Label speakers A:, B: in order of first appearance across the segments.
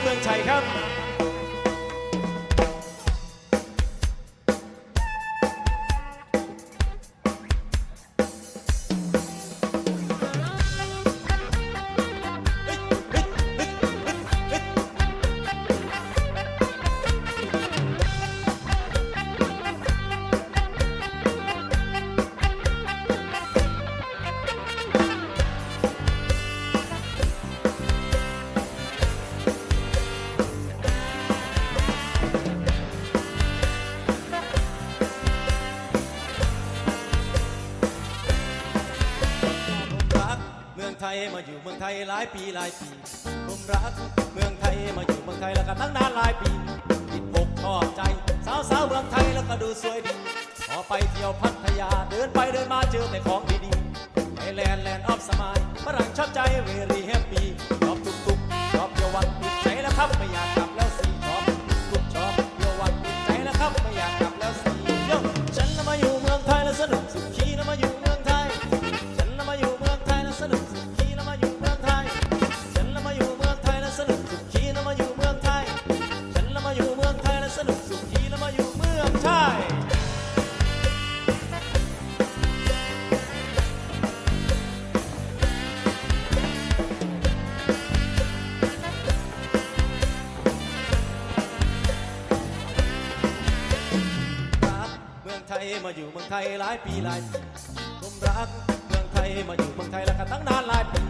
A: เมืองชัยครับายปีหลายปี ผมรักเมืองไทยมาอยู่เมืองไทยแล้วก็ตั้งนานหลายปีติดอกชอบใจ สาวสาวๆเมืองไทยแล้วก็ดูสวยดีพอไปเที่ยวพัทยาเดินไปเดินมาเจอแต่ของดีๆไอแลนด์แลนด์ออฟสมายฝรั่งชอบใจเวรีแฮปปี้ชอบตุกตุกชอบเที่ยาวันติดใจแล้วครับไม่อยากกลับ อยู่เมืองไทยหลายปีหลายปีผมรักเมืองไทยมาอยู่เมืองไทยแล้วก็ตั้งนานหลายปี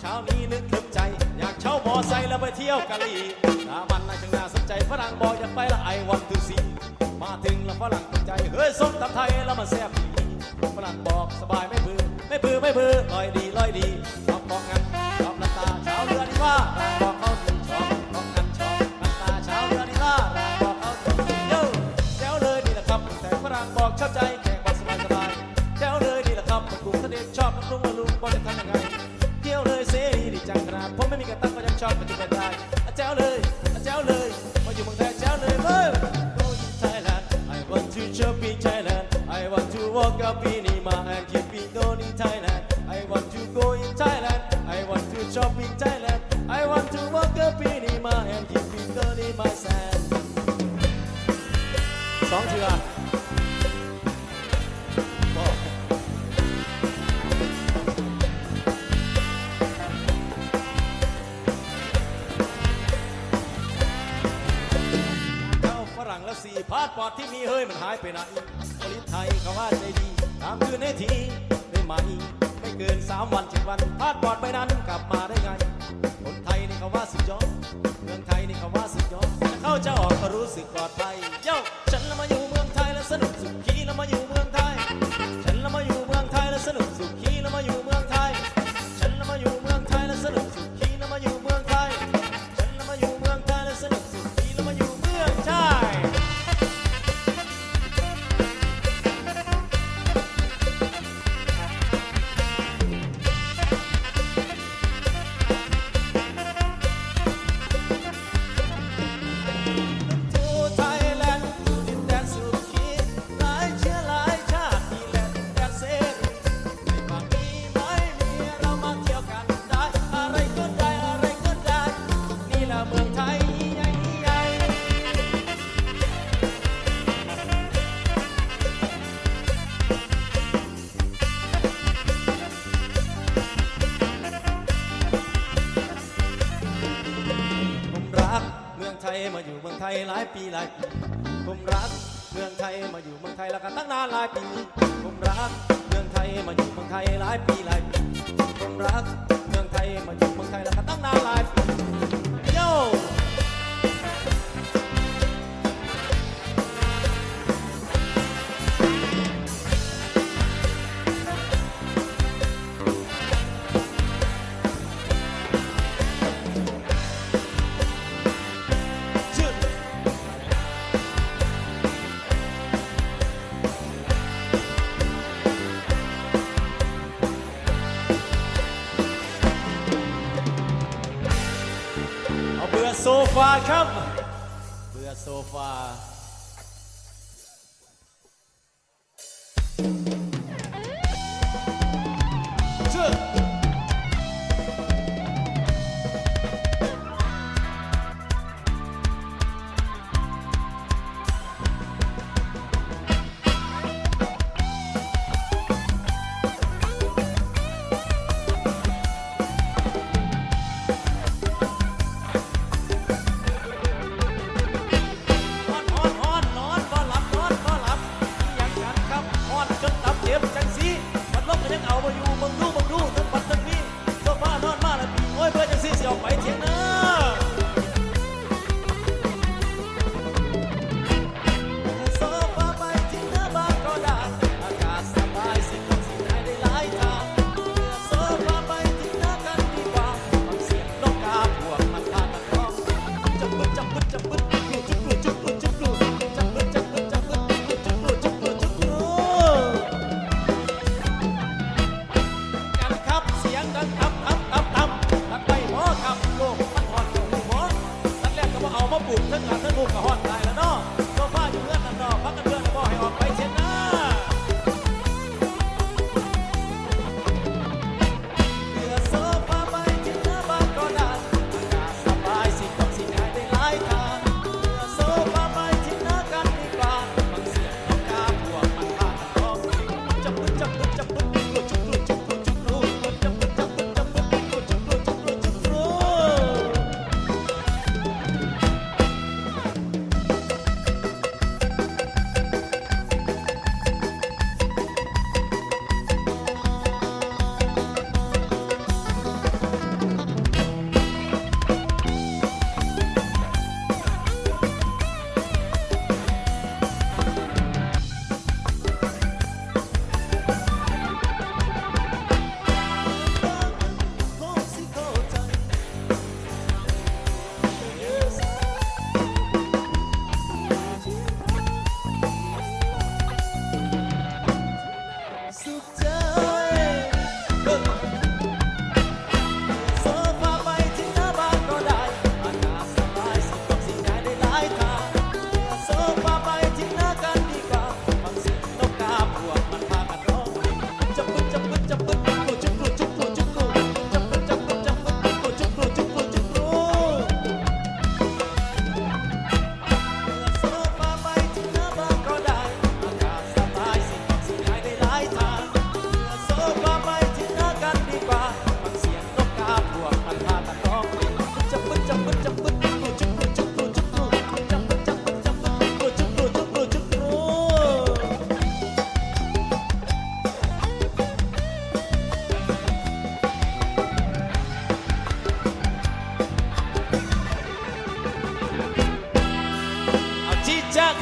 A: เช้านี้นึกถึงใจ อยากเช่ามอไซค์แล้วไปเที่ยวกะลีสามันน่าจังน่าสนใจฝรั่งบอกอยากไปละไอวันทูซีมาถึงแล้วฝรั่งตกใจเฮ้ยส้มตำไทยแล้วมันแซ่บดีฝรั่งบอกสบายไม่บือไม่บือไม่บือลอยดีลอยดีชอบบอกงั้นชอบลันตาเช้าเรือดีว่าบอกเขาายไปไหนผลิตไทยเขาว่าใจดีตามคืนให้ทีได้ไหมไม่เกินสามวันเจ็ดวันพาดปอดไปนั้นกลับมาได้ไง คนไทยนี่เขาว่าสุดยอดเมืองไทยนี่เขาว่าสุดยอดจะเข้าจะออกก็รู้สึกปลอดภัยเย้าฉันละมาอยู่เมืองไทยแล้วสนุกสุขีละมาอยู่ มืองไทยมาอยู่เมืองไทยหลายปีหลายปีผมรักเมืองไทยมาอยู่เมืองไทยแล้วก็ตั้งนานหลายปีผมรักเมืองไทยมาอยู่เมืองไทยหลายปีหลายปีผมรักเมืองไทยมาอยู่เมืองไทยแล้วก็ตั้งนานหลายปีโย่ ฟาครับ เบื่อโซฟา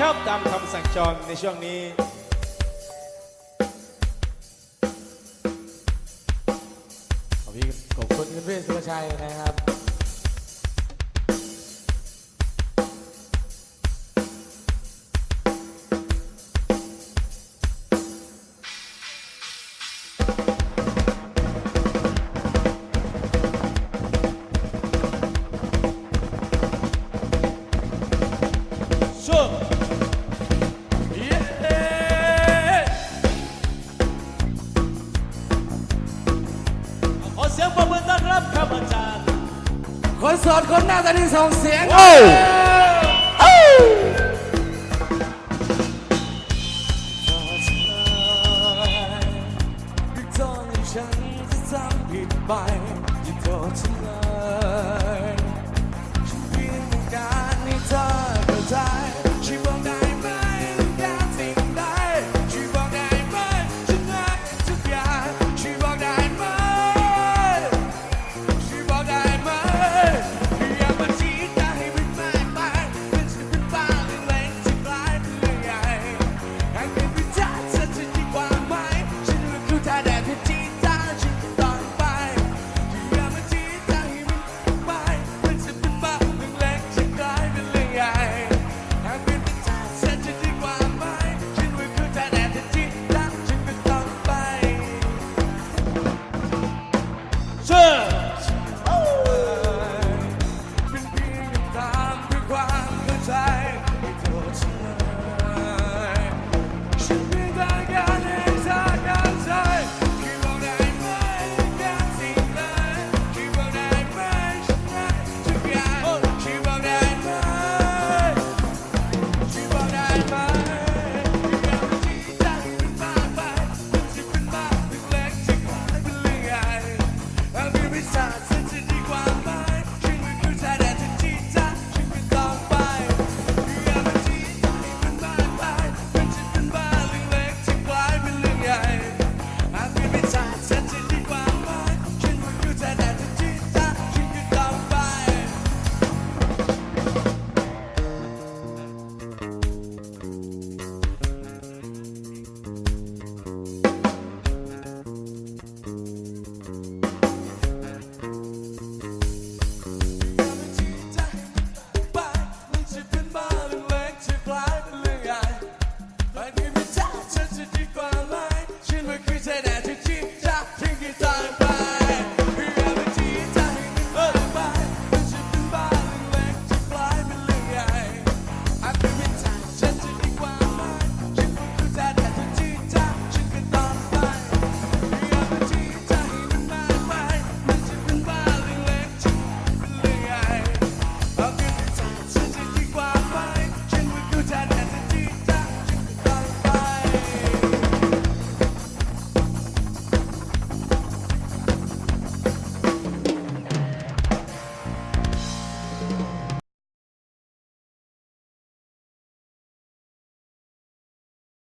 A: ครับตามคำสั่งจองในช่วงนี้
B: ขอบคุณคุณเพื่อนสุภชัยนะครับ
A: ครับครับอาจารย์
B: คนโสดคนหน้าตาดีส
A: อ
B: งเสียงโปยิ่ไปที่เธอท life.